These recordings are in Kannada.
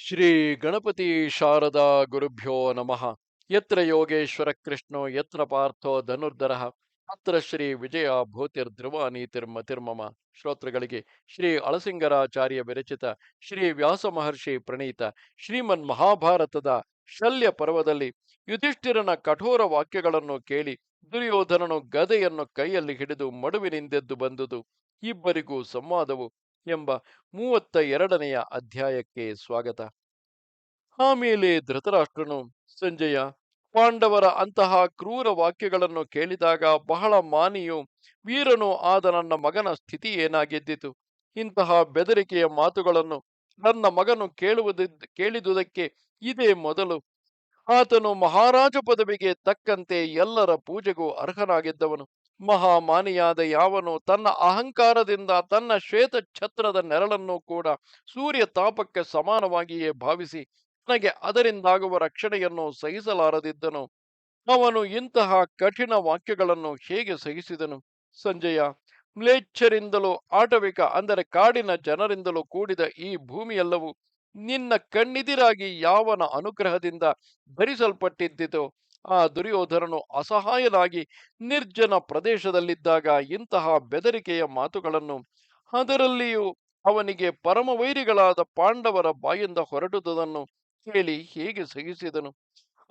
ಶ್ರೀ ಗಣಪತಿ ಶಾರದಾ ಗುರುಭ್ಯೋ ನಮಃ. ಯತ್ರ ಯೋಗೇಶ್ವರ ಕೃಷ್ಣೋ, ಯತ್ರ ಪಾರ್ಥೋ ಧನುರ್ಧರ. ಅತ್ರ ಶ್ರೀ ವಿಜಯ ಭೂತಿರ್ ಧ್ರುವ ನೀತಿರ್ಮತಿರ್ಮಮ ಶ್ರೋತೃಗಳಿಗೆ ಶ್ರೀ ಅಳಸಿಂಗರಾಚಾರ್ಯ ವಿರಚಿತ ಶ್ರೀ ವ್ಯಾಸ ಮಹರ್ಷಿ ಪ್ರಣೀತ ಶ್ರೀಮನ್ ಮಹಾಭಾರತದ ಶಲ್ಯ ಪರ್ವದಲ್ಲಿ ಯುಧಿಷ್ಠಿರನ ಕಠೋರ ವಾಕ್ಯಗಳನ್ನು ಕೇಳಿ ದುರ್ಯೋಧನನು ಗದೆಯನ್ನು ಕೈಯಲ್ಲಿ ಹಿಡಿದು ಮಡುವಿನಿಂದೆದ್ದು ಬಂದುದು. ಇಬ್ಬರಿಗೂ ಸಂವಾದವು ಎಂಬ ಮೂವತ್ತ ಎರಡನೆಯ ಅಧ್ಯಾಯಕ್ಕೆ ಸ್ವಾಗತ. ಆಮೇಲೆ ಧೃತರಾಷ್ಟ್ರನು ಸಂಜಯ, ಪಾಂಡವರ ಅಂತಹ ಕ್ರೂರ ವಾಕ್ಯಗಳನ್ನು ಕೇಳಿದಾಗ ಬಹಳ ಮಾನಿಯು, ವೀರನು ಆದ ನನ್ನ ಮಗನ ಸ್ಥಿತಿ ಏನಾಗಿದ್ದಿತು? ಇಂತಹ ಬೆದರಿಕೆಯ ಮಾತುಗಳನ್ನು ನನ್ನ ಮಗನು ಕೇಳುವುದ ಕೇಳಿದುದಕ್ಕೆ ಇದೇ ಮೊದಲು. ಆತನು ಮಹಾರಾಜ ಪದವಿಗೆ ತಕ್ಕಂತೆ ಎಲ್ಲರ ಪೂಜೆಗೂ ಅರ್ಹನಾಗಿದ್ದವನು. ಮಹಾಮಾನಿಯಾದ ಯಾವನು ತನ್ನ ಅಹಂಕಾರದಿಂದ ತನ್ನ ಶ್ವೇತ ಛತ್ರದ ನೆರಳನ್ನು ಕೂಡ ಸೂರ್ಯ ತಾಪಕ್ಕೆ ಸಮಾನವಾಗಿಯೇ ಭಾವಿಸಿ ತನಗೆ ಅದರಿಂದಾಗುವ ರಕ್ಷಣೆಯನ್ನು ಸಹಿಸಲಾರದಿದ್ದನು. ಅವನು ಇಂತಹ ಕಠಿಣ ವಾಕ್ಯಗಳನ್ನು ಹೇಗೆ ಸಹಿಸಿದನು? ಸಂಜಯ, ಮ್ಲೇಚ್ಛರಿಂದಲೂ ಆಟವಿಕ ಅಂದರೆ ಕಾಡಿನ ಜನರಿಂದಲೂ ಕೂಡಿದ ಈ ಭೂಮಿಯೆಲ್ಲವೂ ನಿನ್ನ ಕಣ್ಣಿದಿರಾಗಿ ಯಾವನ ಅನುಗ್ರಹದಿಂದ ಧರಿಸಲ್ಪಟ್ಟಿದ್ದಿತೋ ಆ ದುರ್ಯೋಧನನು ಅಸಹಾಯನಾಗಿ ನಿರ್ಜನ ಪ್ರದೇಶದಲ್ಲಿದ್ದಾಗ ಇಂತಹ ಬೆದರಿಕೆಯ ಮಾತುಗಳನ್ನು ಅದರಲ್ಲಿಯೂ ಅವನಿಗೆ ಪರಮವೈರಿಗಳಾದ ಪಾಂಡವರ ಬಾಯಿಂದ ಹೊರಟುದನ್ನು ಕೇಳಿ ಹೇಗೆ ಸಹಿಸಿದನು?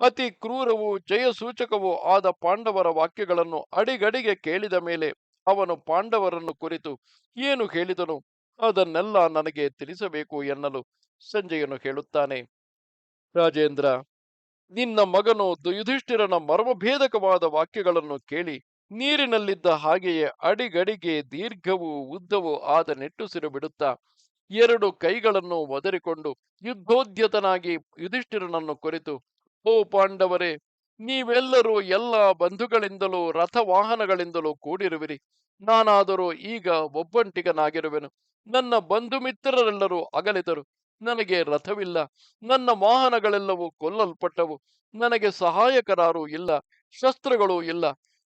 ಅತಿ ಕ್ರೂರವೂ ಜಯಸೂಚಕವೂ ಆದ ಪಾಂಡವರ ವಾಕ್ಯಗಳನ್ನು ಅಡಿಗಡಿಗೆ ಕೇಳಿದ ಮೇಲೆ ಅವನು ಪಾಂಡವರನ್ನು ಕುರಿತು ಏನು ಹೇಳಿದನು? ಅದನ್ನೆಲ್ಲ ನನಗೆ ತಿಳಿಸಬೇಕು ಎನ್ನಲು ಸಂಜಯನು ಹೇಳುತ್ತಾನೆ. ರಾಜೇಂದ್ರ ನಿನ್ನ ಮಗನು ಯುಧಿಷ್ಠಿರನ ಮರ್ಮಭೇದಕವಾದ ವಾಕ್ಯಗಳನ್ನು ಕೇಳಿ ನೀರಿನಲ್ಲಿದ್ದ ಹಾಗೆಯೇ ಅಡಿಗಡಿಗೆ ದೀರ್ಘವೂ ಉದ್ದವೂ ಆದ ನೆಟ್ಟುಸಿರು ಬಿಡುತ್ತಾ ಎರಡು ಕೈಗಳನ್ನು ಒದರಿಕೊಂಡು ಯುದ್ಧೋದ್ಯತನಾಗಿ ಯುಧಿಷ್ಠಿರನನ್ನು ಕುರಿತು, ಓ ಪಾಂಡವರೇ, ನೀವೆಲ್ಲರೂ ಎಲ್ಲ ಬಂಧುಗಳಿಂದಲೂ ರಥವಾಹನಗಳಿಂದಲೂ ಕೂಡಿರುವಿರಿ. ನಾನಾದರೂ ಈಗ ಒಬ್ಬಂಟಿಗನಾಗಿರುವೆನು. ನನ್ನ ಬಂಧು ಮಿತ್ರರೆಲ್ಲರೂ ಅಗಲಿದರು. ನನಗೆ ರಥವಿಲ್ಲ. ನನ್ನ ವಾಹನಗಳೆಲ್ಲವೂ ಕೊಲ್ಲಲ್ಪಟ್ಟವು. ನನಗೆ ಸಹಾಯಕರಾರೂ ಇಲ್ಲ. ಶಸ್ತ್ರಗಳೂ ಇಲ್ಲ.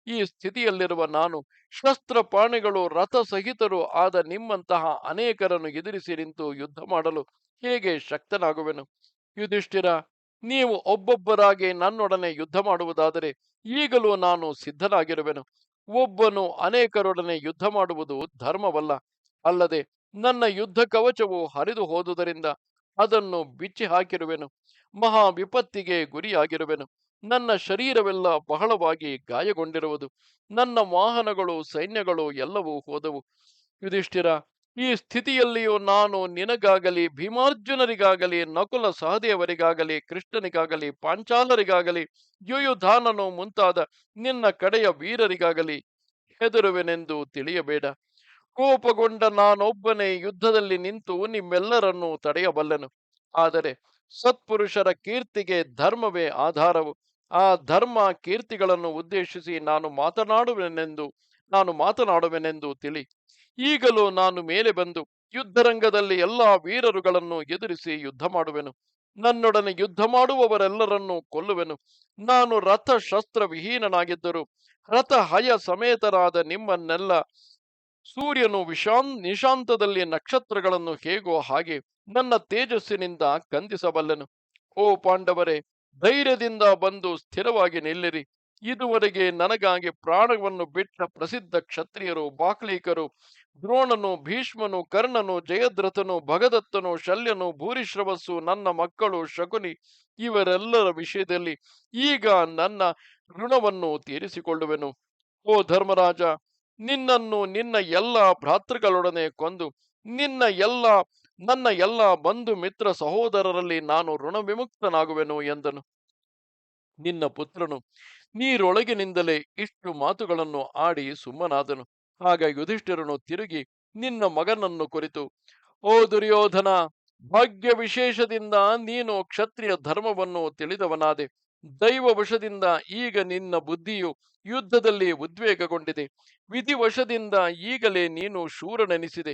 ಈ ಸ್ಥಿತಿಯಲ್ಲಿರುವ ನಾನು ಶಸ್ತ್ರ ಪ್ರಾಣಿಗಳು ರಥ ಸಹಿತರು ಆದ ನಿಮ್ಮಂತಹ ಅನೇಕರನ್ನು ಎದುರಿಸಿ ನಿಂತು ಯುದ್ಧ ಮಾಡಲು ಹೇಗೆ ಶಕ್ತನಾಗುವೆನು? ಯುಧಿಷ್ಠಿರ, ನೀವು ಒಬ್ಬೊಬ್ಬರಾಗಿ ನನ್ನೊಡನೆ ಯುದ್ಧ ಮಾಡುವುದಾದರೆ ಈಗಲೂ ನಾನು ಸಿದ್ಧನಾಗಿರುವೆನು. ಒಬ್ಬನು ಅನೇಕರೊಡನೆ ಯುದ್ಧ ಮಾಡುವುದು ಧರ್ಮವಲ್ಲ. ಅಲ್ಲದೆ ನನ್ನ ಯುದ್ಧ ಕವಚವು ಹರಿದು ಹೋದುದರಿಂದ ಅದನ್ನು ಬಿಚ್ಚಿ ಹಾಕಿರುವೆನು. ಮಹಾ ವಿಪತ್ತಿಗೆ ಗುರಿಯಾಗಿರುವೆನು. ನನ್ನ ಶರೀರವೆಲ್ಲ ಬಹಳವಾಗಿ ಗಾಯಗೊಂಡಿರುವುದು. ನನ್ನ ವಾಹನಗಳು, ಸೈನ್ಯಗಳು ಎಲ್ಲವೂ ಹೋದವು. ಯುಧಿಷ್ಠಿರ, ಈ ಸ್ಥಿತಿಯಲ್ಲಿಯೂ ನಾನು ನಿನಗಾಗಲಿ, ಭೀಮಾರ್ಜುನರಿಗಾಗಲಿ, ನಕುಲ ಸಹದೇವರಿಗಾಗಲಿ, ಕೃಷ್ಣನಿಗಾಗಲಿ, ಪಾಂಚಾಲರಿಗಾಗಲಿ, ಯುಯುಧಾನನು ಮುಂತಾದ ನಿನ್ನ ಕಡೆಯ ವೀರರಿಗಾಗಲಿ ಹೆದರುವೆನೆಂದು ತಿಳಿಯಬೇಡ. ಕೋಪಗೊಂಡ ನಾನೊಬ್ಬನೇ ಯುದ್ಧದಲ್ಲಿ ನಿಂತು ನಿಮ್ಮೆಲ್ಲರನ್ನೂ ತಡೆಯಬಲ್ಲನು. ಆದರೆ ಸತ್ಪುರುಷರ ಕೀರ್ತಿಗೆ ಧರ್ಮವೇ ಆಧಾರವು. ಆ ಧರ್ಮ ಕೀರ್ತಿಗಳನ್ನು ಉದ್ದೇಶಿಸಿ ನಾನು ಮಾತನಾಡುವೆನೆಂದು ನಾನು ಮಾತನಾಡುವೆನೆಂದು ತಿಳಿ. ಈಗಲೂ ನಾನು ಮೇಲೆ ಬಂದು ಯುದ್ಧರಂಗದಲ್ಲಿ ಎಲ್ಲಾ ವೀರರುಗಳನ್ನು ಎದುರಿಸಿ ಯುದ್ಧ ಮಾಡುವೆನು. ನನ್ನೊಡನೆ ಯುದ್ಧ ಮಾಡುವವರೆಲ್ಲರನ್ನೂ ಕೊಲ್ಲುವೆನು. ನಾನು ರಥ ಶಸ್ತ್ರ ವಿಹೀನನಾಗಿದ್ದರು ರಥ ಹಯ ಸಮೇತರಾದ ನಿಮ್ಮನ್ನೆಲ್ಲ ಸೂರ್ಯನು ವಿಶಾನ್, ನಿಶಾಂತದಲ್ಲಿ ನಕ್ಷತ್ರಗಳನ್ನು ಹೇಗೋ ಹಾಗೆ ನನ್ನ ತೇಜಸ್ಸಿನಿಂದ ಕಂದಿಸಬಲ್ಲನು. ಓ ಪಾಂಡವರೇ, ಧೈರ್ಯದಿಂದ ಬಂದು ಸ್ಥಿರವಾಗಿ ನಿಲ್ಲಿರಿ. ಇದುವರೆಗೆ ನನಗಾಗಿ ಪ್ರಾಣವನ್ನು ಬಿಟ್ಟ ಪ್ರಸಿದ್ಧ ಕ್ಷತ್ರಿಯರು, ಬಾಕ್ಲೀಕರು, ದ್ರೋಣನು, ಭೀಷ್ಮನು, ಕರ್ಣನು, ಜಯದ್ರಥನು, ಭಗದತ್ತನು, ಶಲ್ಯನು, ಭೂರಿಶ್ರವಸ್ಸು, ನನ್ನ ಮಕ್ಕಳು, ಶಕುನಿ ಇವರೆಲ್ಲರ ವಿಷಯದಲ್ಲಿ ಈಗ ನನ್ನ ಋಣವನ್ನು ತೀರಿಸಿಕೊಳ್ಳುವೆನು. ಓ ಧರ್ಮರಾಜ ನಿನ್ನನ್ನು ನಿನ್ನ ಎಲ್ಲ ಭ್ರಾತೃಗಳೊಡನೆ ಕೊಂದು, ನಿನ್ನ ಎಲ್ಲ, ನನ್ನ ಎಲ್ಲ ಬಂಧು ಮಿತ್ರ ಸಹೋದರರಲ್ಲಿ ನಾನು ಋಣ ವಿಮುಕ್ತನಾಗುವೆನು ಎಂದನು. ನಿನ್ನ ಪುತ್ರನು ನೀರೊಳಗಿನಿಂದಲೇ ಇಷ್ಟು ಮಾತುಗಳನ್ನು ಆಡಿ ಸುಮ್ಮನಾದನು. ಆಗ ಯುಧಿಷ್ಠಿರನು ತಿರುಗಿ ನಿನ್ನ ಮಗನನ್ನು ಕುರಿತು, ಓ ದುರ್ಯೋಧನ ಭಾಗ್ಯ ವಿಶೇಷದಿಂದ ನೀನು ಕ್ಷತ್ರಿಯ ಧರ್ಮವನ್ನು ತಿಳಿದವನಾದೆ ದೈವವಶದಿಂದ ಈಗ ನಿನ್ನ ಬುದ್ಧಿಯು ಯುದ್ಧದಲ್ಲಿ ಉದ್ವೇಗಗೊಂಡಿದೆ. ವಿಧಿವಶದಿಂದ ಈಗಲೇ ನೀನು ಶೂರನೆನಿಸಿದೆ.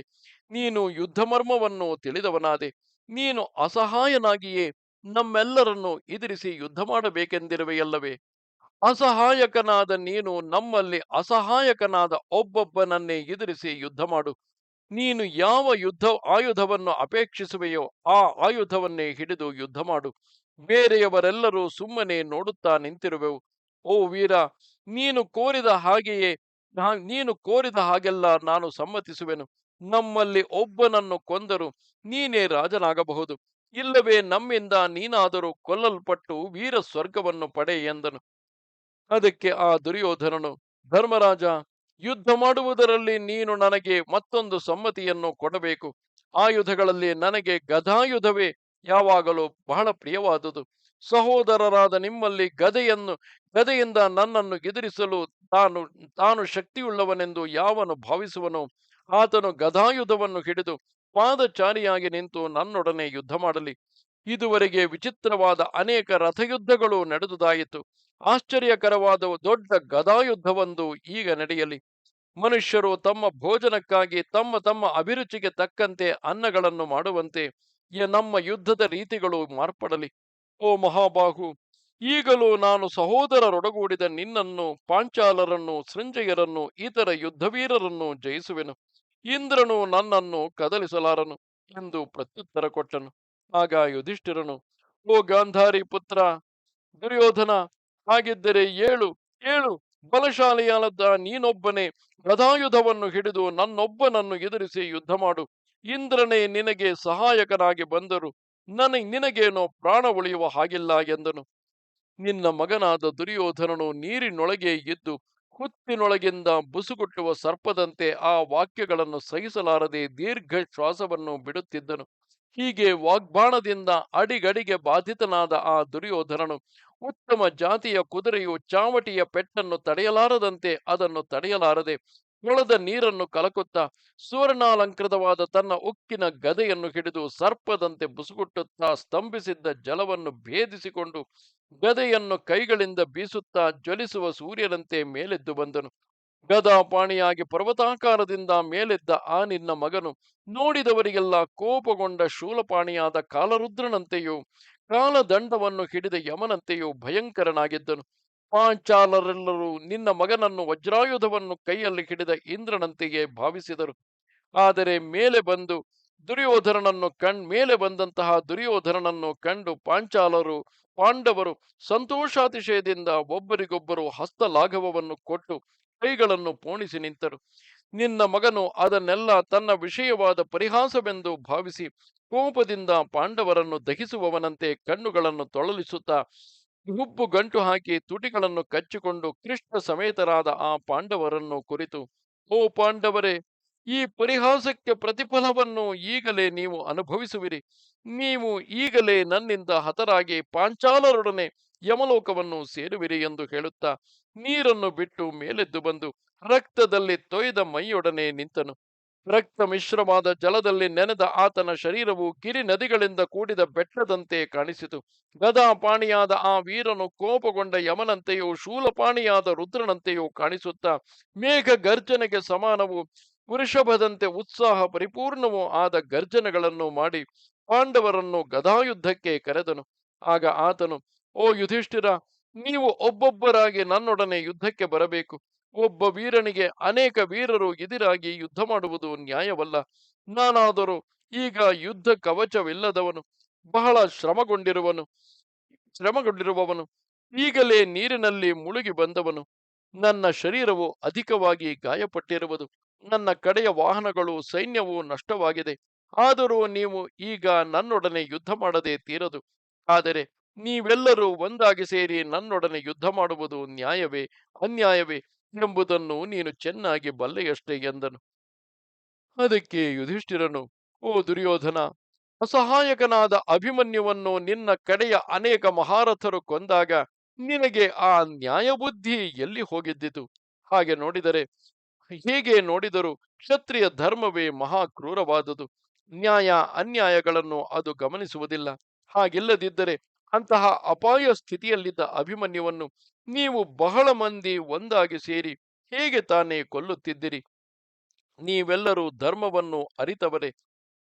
ನೀನು ಯುದ್ಧ ಮರ್ಮವನ್ನು ತಿಳಿದವನಾದೆ. ನೀನು ಅಸಹಾಯನಾಗಿಯೇ ನಮ್ಮೆಲ್ಲರನ್ನು ಎದುರಿಸಿ ಯುದ್ಧ ಮಾಡಬೇಕೆಂದಿರುವೆಯಲ್ಲವೇ ಅಸಹಾಯಕನಾದ ನೀನು ನಮ್ಮಲ್ಲಿ ಅಸಹಾಯಕನಾದ ಒಬ್ಬೊಬ್ಬನನ್ನೇ ಎದುರಿಸಿ ಯುದ್ಧ ಮಾಡು ನೀನು ಯಾವ ಯುದ್ಧ ಆಯುಧವನ್ನು ಅಪೇಕ್ಷಿಸುವೆಯೋ ಆ ಆಯುಧವನ್ನೇ ಹಿಡಿದು ಯುದ್ಧ ಮಾಡು ಬೇರೆಯವರೆಲ್ಲರೂ ಸುಮ್ಮನೆ ನೋಡುತ್ತಾ ನಿಂತಿರುವೆವು. ಓ ವೀರ, ನೀನು ಕೋರಿದ ಹಾಗೆಯೇ ನೀನು ಕೋರಿದ ಹಾಗೆಲ್ಲ ನಾನು ಸಮ್ಮತಿಸುವೆನು. ನಮ್ಮಲ್ಲಿ ಒಬ್ಬನನ್ನು ಕೊಂದರು, ನೀನೇ ರಾಜನಾಗಬಹುದು. ಇಲ್ಲವೇ ನಮ್ಮಿಂದ ನೀನಾದರೂ ಕೊಲ್ಲಲ್ಪಟ್ಟು ವೀರ ಸ್ವರ್ಗವನ್ನು ಪಡೆ ಎಂದನು. ಅದಕ್ಕೆ ಆ ದುರ್ಯೋಧನನು, ಧರ್ಮರಾಜ, ಯುದ್ಧ ಮಾಡುವುದರಲ್ಲಿ ನೀನು ನನಗೆ ಮತ್ತೊಂದು ಸಮ್ಮತಿಯನ್ನು ಕೊಡಬೇಕು. ಆಯುಧಗಳಲ್ಲಿ ನನಗೆ ಗದಾಯುಧವೇ ಯಾವಾಗಲೂ ಬಹಳ ಪ್ರಿಯವಾದುದು. ಸಹೋದರರಾದ ನಿಮ್ಮಲ್ಲಿ ಗದೆಯನ್ನು, ಗದೆಯಿಂದ ನನ್ನನ್ನು ಎದುರಿಸಲು ತಾನು ತಾನು ಶಕ್ತಿಯುಳ್ಳವನೆಂದು ಯಾವನು ಭಾವಿಸುವನೋ? ಆತನು ಗದಾಯುಧವನ್ನು ಹಿಡಿದು ಪಾದಚಾರಿಯಾಗಿ ನಿಂತು ನನ್ನೊಡನೆ ಯುದ್ಧ ಮಾಡಲಿ. ಇದುವರೆಗೆ ವಿಚಿತ್ರವಾದ ಅನೇಕ ರಥಯುದ್ಧಗಳು ನಡೆದುದಾಯಿತು. ಆಶ್ಚರ್ಯಕರವಾದ ದೊಡ್ಡ ಗದಾಯುದ್ಧವೊಂದು ಈಗ ನಡೆಯಲಿ. ಮನುಷ್ಯರು ತಮ್ಮ ಭೋಜನಕ್ಕಾಗಿ ತಮ್ಮ ತಮ್ಮ ಅಭಿರುಚಿಗೆ ತಕ್ಕಂತೆ ಅನ್ನಗಳನ್ನು ಮಾಡುವಂತೆ ನಮ್ಮ ಯುದ್ಧದ ರೀತಿಗಳು ಮಾರ್ಪಡಲಿ. ಓ ಮಹಾಬಾಹು, ಈಗಲೂ ನಾನು ಸಹೋದರರೊಡಗೂಡಿದ ನಿನ್ನನ್ನು, ಪಾಂಚಾಲರನ್ನು, ಸೃಂಜಯರನ್ನು, ಇತರ ಯುದ್ಧವೀರರನ್ನು ಜಯಿಸುವೆನು. ಇಂದ್ರನು ನನ್ನನ್ನು ಕದಲಿಸಲಾರನು ಎಂದು ಪ್ರತ್ಯುತ್ತರ ಕೊಟ್ಟನು. ಆಗ ಯುಧಿಷ್ಠಿರನು, ಓ ಗಾಂಧಾರಿ ಪುತ್ರ, ದುರ್ಯೋಧನ, ಹಾಗಿದ್ದರೆ ಏಳು ಏಳು, ಬಲಶಾಲಿಯಾದ ನೀನೊಬ್ಬನೇ ಗದಾಯುಧವನ್ನು ಹಿಡಿದು ನನ್ನೊಬ್ಬನನ್ನು ಎದುರಿಸಿ ಯುದ್ಧ ಮಾಡು ಇಂದ್ರನೇ ನಿನಗೆ ಸಹಾಯಕನಾಗಿ ಬಂದರು. ನನಗೆ ನಿನಗೇನೋ ಪ್ರಾಣ ಉಳಿಯುವ ಹಾಗಿಲ್ಲ ಎಂದನು. ನಿನ್ನ ಮಗನಾದ ದುರ್ಯೋಧನನು ನೀರಿನೊಳಗೆ ಇದ್ದು ಹುತ್ತಿನೊಳಗಿಂದ ಬುಸುಗುಟ್ಟುವ ಸರ್ಪದಂತೆ ಆ ವಾಕ್ಯಗಳನ್ನು ಸಹಿಸಲಾರದೆ ದೀರ್ಘ ಶ್ವಾಸವನ್ನು ಬಿಡುತ್ತಿದ್ದನು. ಹೀಗೆ ವಾಗ್ಬಾಣದಿಂದ ಅಡಿಗಡಿಗೆ ಬಾಧಿತನಾದ ಆ ದುರ್ಯೋಧನನು ಉತ್ತಮ ಜಾತಿಯ ಕುದುರೆಯು ಚಾವಟಿಯ ಪೆಟ್ಟನ್ನು ತಡೆಯಲಾರದಂತೆ ಅದನ್ನು ತಡೆಯಲಾರದೆ ಕೊಳದ ನೀರನ್ನು ಕಲಕುತ್ತಾ ಸುವರ್ಣಾಲಂಕೃತವಾದ ತನ್ನ ಉಕ್ಕಿನ ಗದೆಯನ್ನು ಹಿಡಿದು ಸರ್ಪದಂತೆ ಬುಸುಗುಟ್ಟುತ್ತಾ ಸ್ತಂಭಿಸಿದ್ದ ಜಲವನ್ನು ಭೇದಿಸಿಕೊಂಡು ಗದೆಯನ್ನು ಕೈಗಳಿಂದ ಬೀಸುತ್ತಾ ಜ್ವಲಿಸುವ ಸೂರ್ಯನಂತೆ ಮೇಲೆದ್ದು ಬಂದನು. ಗದಾಪಾಣಿಯಾಗಿ ಪರ್ವತಾಕಾರದಿಂದ ಮೇಲೆದ್ದ ಆ ನಿನ್ನ ಮಗನು ನೋಡಿದವರಿಗೆಲ್ಲ ಕೋಪಗೊಂಡ ಶೂಲಪಾಣಿಯಾದ ಕಾಲರುದ್ರನಂತೆಯೂ ಕಾಲದಂಡವನ್ನು ಹಿಡಿದ ಯಮನಂತೆಯೂ ಭಯಂಕರನಾಗಿದ್ದನು. ಪಾಂಚಾಲರೆಲ್ಲರೂ ನಿನ್ನ ಮಗನನ್ನು ವಜ್ರಾಯುಧವನ್ನು ಕೈಯಲ್ಲಿ ಹಿಡಿದ ಇಂದ್ರನಂತೆಯೇ ಭಾವಿಸಿದರು. ಆದರೆ ಮೇಲೆ ಬಂದು ದುರ್ಯೋಧನನನ್ನು ಕಣ್ ಮೇಲೆ ಬಂದಂತಹ ದುರ್ಯೋಧನನನ್ನು ಕಂಡು ಪಾಂಚಾಲರು, ಪಾಂಡವರು ಸಂತೋಷಾತಿಶಯದಿಂದ ಒಬ್ಬರಿಗೊಬ್ಬರು ಹಸ್ತಲಾಘವವನ್ನು ಕೊಟ್ಟು ಕೈಗಳನ್ನು ಪೋಣಿಸಿ ನಿಂತರು. ನಿನ್ನ ಮಗನು ಅದನ್ನೆಲ್ಲ ತನ್ನ ವಿಷಯವಾದ ಪರಿಹಾಸವೆಂದು ಭಾವಿಸಿ ಕೋಪದಿಂದ ಪಾಂಡವರನ್ನು ದಹಿಸುವವನಂತೆ ಕಣ್ಣುಗಳನ್ನು ತೊಳಲಿಸುತ್ತಾ ಹುಬ್ಬು ಗಂಟು ಹಾಕಿ ತುಟಿಗಳನ್ನು ಕಚ್ಚಿಕೊಂಡು ಕೃಷ್ಣ ಸಮೇತರಾದ ಆ ಪಾಂಡವರನ್ನು ಕುರಿತು, ಓ ಪಾಂಡವರೇ, ಈ ಪರಿಹಾಸಕ್ಕೆ ಪ್ರತಿಫಲವನ್ನು ಈಗಲೇ ನೀವು ಅನುಭವಿಸುವಿರಿ. ನೀವು ಈಗಲೇ ನನ್ನಿಂದ ಹತರಾಗಿ ಪಾಂಚಾಲರೊಡನೆ ಯಮಲೋಕವನ್ನು ಸೇರುವಿರಿ ಎಂದು ಹೇಳುತ್ತಾ ನೀರನ್ನು ಬಿಟ್ಟು ಮೇಲೆದ್ದು ಬಂದು ರಕ್ತದಲ್ಲಿ ತೊಯ್ದ ಮೈಯೊಡನೆ ನಿಂತನು. ರಕ್ತ ಮಿಶ್ರವಾದ ಜಲದಲ್ಲಿ ನೆನೆದ ಆತನ ಶರೀರವು ಕಿರಿ ನದಿಗಳಿಂದ ಕೂಡಿದ ಬೆಟ್ಟದಂತೆ ಕಾಣಿಸಿತು. ಗದಾಪಾಣಿಯಾದ ಆ ವೀರನು ಕೋಪಗೊಂಡ ಯಮನಂತೆಯೂ ಶೂಲಪಾಣಿಯಾದ ರುದ್ರನಂತೆಯೂ ಕಾಣಿಸುತ್ತಾ, ಮೇಘ ಗರ್ಜನೆಗೆ ಸಮಾನವು, ವೃಷಭದಂತೆ ಉತ್ಸಾಹ ಪರಿಪೂರ್ಣವೂ ಆದ ಗರ್ಜನೆಗಳನ್ನು ಮಾಡಿ ಪಾಂಡವರನ್ನು ಗದಾಯುದ್ಧಕ್ಕೆ ಕರೆದನು. ಆಗ ಆತನು, ಓ ಯುಧಿಷ್ಠಿರ, ನೀವು ಒಬ್ಬೊಬ್ಬರಾಗಿ ನನ್ನೊಡನೆ ಯುದ್ಧಕ್ಕೆ ಬರಬೇಕು. ಒಬ್ಬ ವೀರನಿಗೆ ಅನೇಕ ವೀರರು ಎದುರಾಗಿ ಯುದ್ಧ ಮಾಡುವುದು ನ್ಯಾಯವಲ್ಲ. ನಾನಾದರೂ ಈಗ ಯುದ್ಧ ಕವಚವಿಲ್ಲದವನು, ಬಹಳ ಶ್ರಮಗೊಂಡಿರುವನು, ಶ್ರಮಗೊಂಡಿರುವವನು, ಈಗಲೇ ನೀರಿನಲ್ಲಿ ಮುಳುಗಿ ಬಂದವನು. ನನ್ನ ಶರೀರವು ಅಧಿಕವಾಗಿ ಗಾಯಪಟ್ಟಿರುವುದು, ನನ್ನ ಕಡೆಯ ವಾಹನಗಳು, ಸೈನ್ಯವು ನಷ್ಟವಾಗಿದೆ. ಆದರೂ ನೀವು ಈಗ ನನ್ನೊಡನೆ ಯುದ್ಧ ಮಾಡದೆ ತೀರದು. ಆದರೆ ನೀವೆಲ್ಲರೂ ಒಂದಾಗಿ ಸೇರಿ ನನ್ನೊಡನೆ ಯುದ್ಧ ಮಾಡುವುದು ನ್ಯಾಯವೇ, ಅನ್ಯಾಯವೇ? ಎಂಬುದನ್ನು ನೀನು ಚೆನ್ನಾಗಿ ಬಲ್ಲೆಯಷ್ಟೇ ಎಂದನು. ಅದಕ್ಕೆ ಯುಧಿಷ್ಠಿರನು, ಓ ದುರ್ಯೋಧನ, ಅಸಹಾಯಕನಾದ ಅಭಿಮನ್ಯುವನ್ನು ನಿನ್ನ ಕಡೆಯ ಅನೇಕ ಮಹಾರಥರು ಕೊಂದಾಗ ನಿನಗೆ ಆ ನ್ಯಾಯಬುದ್ಧಿ ಎಲ್ಲಿ ಹೋಗಿದ್ದಿತು? ಹಾಗೆ ನೋಡಿದರೆ, ಹೀಗೆ ನೋಡಿದರೂ ಕ್ಷತ್ರಿಯ ಧರ್ಮವೇ ಮಹಾ ಕ್ರೂರವಾದುದು ನ್ಯಾಯ ಅನ್ಯಾಯಗಳನ್ನು ಅದು ಗಮನಿಸುವುದಿಲ್ಲ. ಹಾಗಿಲ್ಲದಿದ್ದರೆ ಅಂತಹ ಅಪಾಯ ಸ್ಥಿತಿಯಲ್ಲಿದ್ದ ಅಭಿಮನ್ಯುವನ್ನು ನೀವು ಬಹಳ ಮಂದಿ ಒಂದಾಗಿ ಸೇರಿ ಹೇಗೆ ತಾನೇ ಕೊಲ್ಲುತ್ತಿದ್ದಿರಿ? ನೀವೆಲ್ಲರೂ ಧರ್ಮವನ್ನು ಅರಿತವರೇ,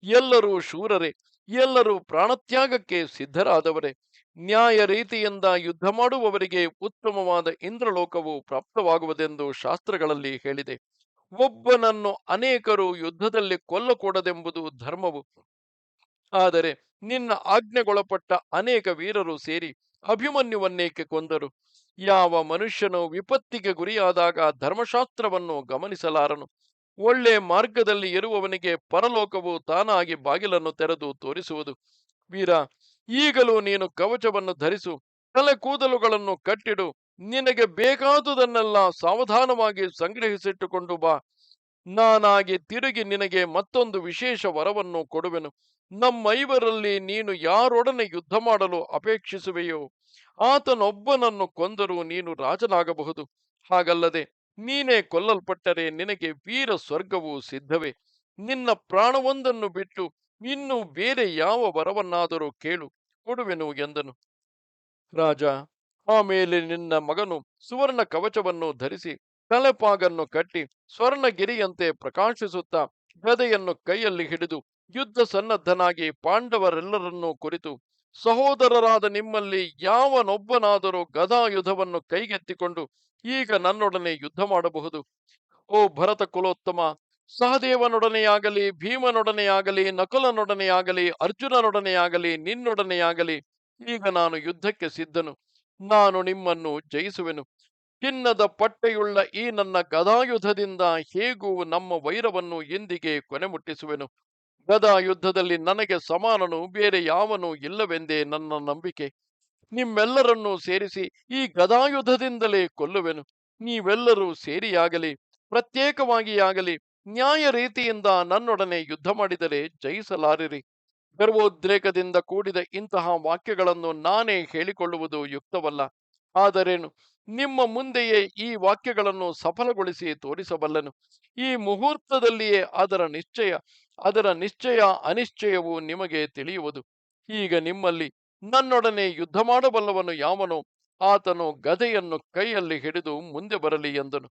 ಎಲ್ಲರೂ ಶೂರರೇ, ಎಲ್ಲರೂ ಪ್ರಾಣತ್ಯಾಗಕ್ಕೆ ಸಿದ್ಧರಾದವರೇ, ನ್ಯಾಯ ರೀತಿಯಿಂದ ಯುದ್ಧ ಮಾಡುವವರಿಗೆ ಉತ್ತಮವಾದ ಇಂದ್ರಲೋಕವು ಪ್ರಾಪ್ತವಾಗುವುದೆಂದು ಶಾಸ್ತ್ರಗಳಲ್ಲಿ ಹೇಳಿದೆ. ಒಬ್ಬನನ್ನು ಅನೇಕರು ಯುದ್ಧದಲ್ಲಿ ಕೊಲ್ಲಕೂಡದೆಂಬುದು ಧರ್ಮವು. ಆದರೆ ನಿನ್ನ ಆಜ್ಞೆಗೊಳಪಟ್ಟ ಅನೇಕ ವೀರರು ಸೇರಿ ಅಭಿಮನ್ಯುವನ್ನೇಕೆ ಕೊಂದರು. ಯಾವ ಮನುಷ್ಯನು ವಿಪತ್ತಿಗೆ ಗುರಿಯಾದಾಗ ಧರ್ಮಶಾಸ್ತ್ರವನ್ನು ಗಮನಿಸಲಾರನು. ಒಳ್ಳೆ ಮಾರ್ಗದಲ್ಲಿ ಇರುವವನಿಗೆ ಪರಲೋಕವು ತಾನಾಗಿ ಬಾಗಿಲನ್ನು ತೆರೆದು ತೋರಿಸುವುದು. ವೀರ, ಈಗಲೂ ನೀನು ಕವಚವನ್ನು ಧರಿಸು ತಲೆ ಕೂದಲುಗಳನ್ನು ಕಟ್ಟಿಡು, ನಿನಗೆ ಬೇಕಾದುದನ್ನೆಲ್ಲ ಸಾವಧಾನವಾಗಿ ಸಂಗ್ರಹಿಸಿಟ್ಟುಕೊಂಡು ಬಾ. ನಾನಾಗಿ ತಿರುಗಿ ನಿನಗೆ ಮತ್ತೊಂದು ವಿಶೇಷ ವರವನ್ನು ಕೊಡುವೆನು. ನಮ್ಮೈವರಲ್ಲಿ ನೀನು ಯಾರೊಡನೆ ಯುದ್ಧ ಮಾಡಲು ಅಪೇಕ್ಷಿಸುವೆಯೋ, ಆತನೊಬ್ಬನನ್ನು ಕೊಂದರೂ ನೀನು ರಾಜನಾಗಬಹುದು. ಹಾಗಲ್ಲದೆ ನೀನೇ ಕೊಲ್ಲಲ್ಪಟ್ಟರೆ ನಿನಗೆ ವೀರ ಸ್ವರ್ಗವು ಸಿದ್ಧವೇ. ನಿನ್ನ ಪ್ರಾಣವೊಂದನ್ನು ಬಿಟ್ಟು ಇನ್ನು ಬೇರೆ ಯಾವ ವರವನ್ನಾದರೂ ಕೇಳು, ಕೊಡುವೆನು ಎಂದನು. ರಾಜ ಆಮೇಲೆ ನಿನ್ನ ಮಗನು ಸುವರ್ಣ ಕವಚವನ್ನು ಧರಿಸಿ ತಲೆಪಾಗನ್ನು ಕಟ್ಟಿ ಸ್ವರ್ಣಗಿರಿಯಂತೆ ಪ್ರಕಾಶಿಸುತ್ತಾ ಗದೆಯನ್ನು ಕೈಯಲ್ಲಿ ಹಿಡಿದು ಯುದ್ಧ ಸನ್ನದ್ಧನಾಗಿ ಪಾಂಡವರೆಲ್ಲರನ್ನೂ ಕುರಿತು, ಸಹೋದರರಾದ ನಿಮ್ಮಲ್ಲಿ ಯಾವನೊಬ್ಬನಾದರೂ ಗದಾಯುಧವನ್ನು ಕೈಗೆತ್ತಿಕೊಂಡು ಈಗ ನನ್ನೊಡನೆ ಯುದ್ಧ ಮಾಡಬಹುದು. ಓ ಭರತ ಕುಲೋತ್ತಮ, ಸಹದೇವನೊಡನೆಯಾಗಲಿ, ಭೀಮನೊಡನೆಯಾಗಲಿ, ನಕುಲನೊಡನೆಯಾಗಲಿ, ಅರ್ಜುನನೊಡನೆಯಾಗಲಿ, ನಿನ್ನೊಡನೆಯಾಗಲಿ, ಈಗ ನಾನು ಯುದ್ಧಕ್ಕೆ ಸಿದ್ಧನು. ನಾನು ನಿಮ್ಮನ್ನು ಜಯಿಸುವೆನು. ಚಿನ್ನದ ಪಟ್ಟೆಯುಳ್ಳ ಈ ನನ್ನ ಗದಾಯುಧದಿಂದ ಹೇಗೂ ನಮ್ಮ ವೈರವನ್ನು ಎಂದಿಗೆ ಕೊನೆ ಮುಟ್ಟಿಸುವೆನು? ಗದಾ ಯುದ್ಧದಲ್ಲಿ ನನಗೆ ಸಮಾನನು, ಬೇರೆ ಯಾವನೂ ಇಲ್ಲವೆಂದೇ ನನ್ನ ನಂಬಿಕೆ. ನಿಮ್ಮೆಲ್ಲರನ್ನೂ ಸೇರಿಸಿ ಈ ಗದಾಯುಧದಿಂದಲೇ ಕೊಲ್ಲುವೆನು. ನೀವೆಲ್ಲರೂ ಸೇರಿಯಾಗಲಿ ಪ್ರತ್ಯೇಕವಾಗಿಯಾಗಲಿ ನ್ಯಾಯ ರೀತಿಯಿಂದ ನನ್ನೊಡನೆ ಯುದ್ಧ ಮಾಡಿದರೆ ಜಯಿಸಲಾರಿರಿ. ಗರ್ವೋದ್ರೇಕದಿಂದ ಕೂಡಿದ ಇಂತಹ ವಾಕ್ಯಗಳನ್ನು ನಾನೇ ಹೇಳಿಕೊಳ್ಳುವುದು ಯುಕ್ತವಲ್ಲ. ಆದರೇನು? ನಿಮ್ಮ ಮುಂದೆಯೇ ಈ ವಾಕ್ಯಗಳನ್ನು ಸಫಲಗೊಳಿಸಿ ತೋರಿಸಬಲ್ಲನು. ಈ ಮುಹೂರ್ತದಲ್ಲಿಯೇ ಅದರ ನಿಶ್ಚಯ ಅದರ ನಿಶ್ಚಯ ಅನಿಶ್ಚಯವು ನಿಮಗೆ ತಿಳಿಯುವುದು. ಈಗ ನಿಮ್ಮಲ್ಲಿ ನನ್ನೊಡನೆ ಯುದ್ಧ ಮಾಡಬಲ್ಲವನು ಯಾವನು, ಆತನು ಗದೆಯನ್ನು ಕೈಯಲ್ಲಿ ಹಿಡಿದು ಮುಂದೆ ಬರಲಿ ಎಂದನು.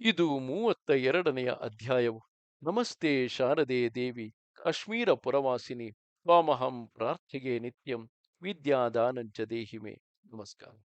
ಇದು ಮೂವತ್ತ ಎರಡನೆಯ ಅಧ್ಯಾಯವು. ನಮಸ್ತೆ ಶಾರದೆ ದೇವಿ, ಕಾಶ್ಮೀರ ಪುರವಾಸಿನಿ ಸ್ವಾಮಹಂ ಪ್ರಾರ್ಥಿಗೆ ನಿತ್ಯಂ ವಿದ್ಯಾದಾನಂಚ ದೇಹಿಮೆ. ನಮಸ್ಕಾರ.